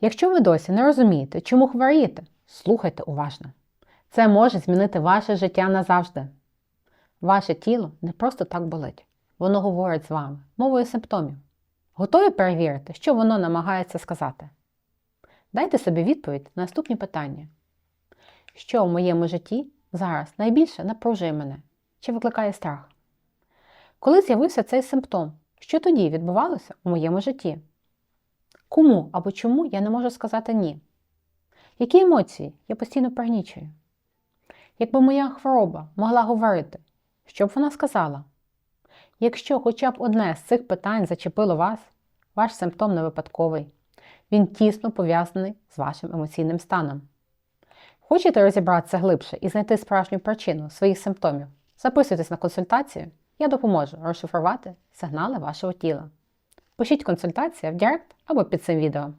Якщо ви досі не розумієте, чому хворієте, слухайте уважно. Це може змінити ваше життя назавжди. Ваше тіло не просто так болить. Воно говорить з вами мовою симптомів. Готові перевірити, що воно намагається сказати? Дайте собі відповідь на наступні питання. Що в моєму житті зараз найбільше напружує мене чи викликає страх? Коли з'явився цей симптом, що тоді відбувалося у моєму житті? Кому або чому я не можу сказати ні? Які емоції я постійно пригнічую? Якби моя хвороба могла говорити, що б вона сказала? Якщо хоча б одне з цих питань зачепило вас, ваш симптом не випадковий. Він тісно пов'язаний з вашим емоційним станом. Хочете розібратися глибше і знайти справжню причину своїх симптомів? Записуйтесь на консультацію, я допоможу розшифрувати сигнали вашого тіла. Пишіть консультація в Директ або під цим відео.